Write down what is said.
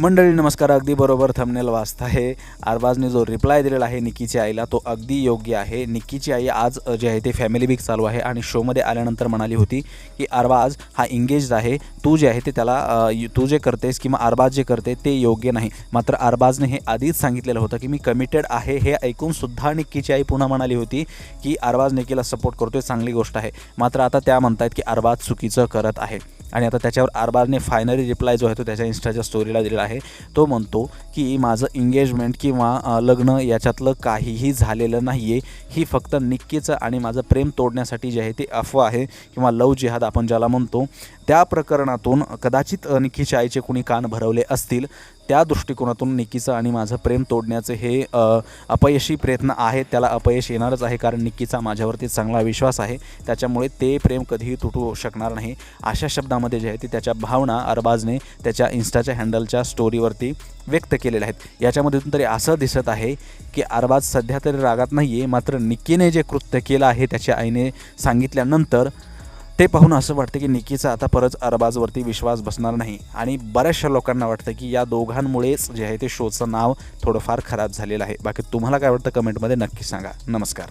मंडळी नमस्कार. अगदी बरोबर थंबनेल वाचत आहे. अरबाजने जो रिप्लाय दिलेला आहे निकीच्या आईला. तो अगदी योग्य आहे. निकीची आई आज जे आहे ते फॅमिली वीक चालू आहे आणि शोमध्ये आल्यानंतर म्हणाली होती की अरबाज हा इंगेज आहे. तू जे आहे ते त्याला यु- तू जे करतेस किंवा अरबाज जे करते ते योग्य नाही. मात्र अरबाजने हे आधीच सांगितलेलं होतं की मी कमिटेड आहे. हे ऐकूनसुद्धा निक्कीची आई पुन्हा म्हणाली होती की अरबाज निकीला सपोर्ट करतोय. चांगली गोष्ट आहे. मात्र आता त्या म्हणतायत की अरबाज चुकीचं करत आहे. आणि आता त्याच्यावर आरबारने फायनली रिप्लाय जो आहे तो त्याच्या इन्स्टाच्या स्टोरीला दिलेला आहे. तो म्हणतो की माझं एंगेजमेंट किंवा लग्न याच्यातलं काहीही झालेलं नाही आहे ही फक्त निक्कीचं आणि माझं प्रेम तोडण्यासाठी जे आहे ते अफवा आहे किंवा लव जिहाद आपण ज्याला म्हणतो. त्या प्रकरणातून कदाचित निक्कीच्या आईचे कुणी कान भरवले असतील. त्या दृष्टिकोनातून निक्कीचं आणि माझं प्रेम तोडण्याचे हे अपयशी प्रयत्न आहेत त्याला अपयश येणारच आहे कारण निक्कीचा माझ्यावरती चांगला विश्वास आहे. त्याच्यामुळे ते प्रेम कधीही तुटू शकणार नाही. अशा शब्दामध्ये जे आहे ते त्याच्या भावना अरबाजने त्याच्या इन्स्टाच्या हँडलच्या स्टोरीवरती व्यक्त केलेल्या आहेत. याच्यामधून तरी असं दिसत आहे की अरबाज सध्या तरी रागात नाही आहे मात्र निकीने जे कृत्य केलं आहे त्याच्या आईने सांगितल्यानंतर ते पाहून असं वाटतं की निकीचा आता परत अरबाजवरती विश्वास बसणार नाही. आणि बऱ्याचशा लोकांना वाटतं की या दोघांमुळेच जे आहे ते शोचं नाव थोडंफार खराब झालेलं आहे. बाकी तुम्हाला काय वाटतं कमेंटमध्ये नक्की सांगा. नमस्कार.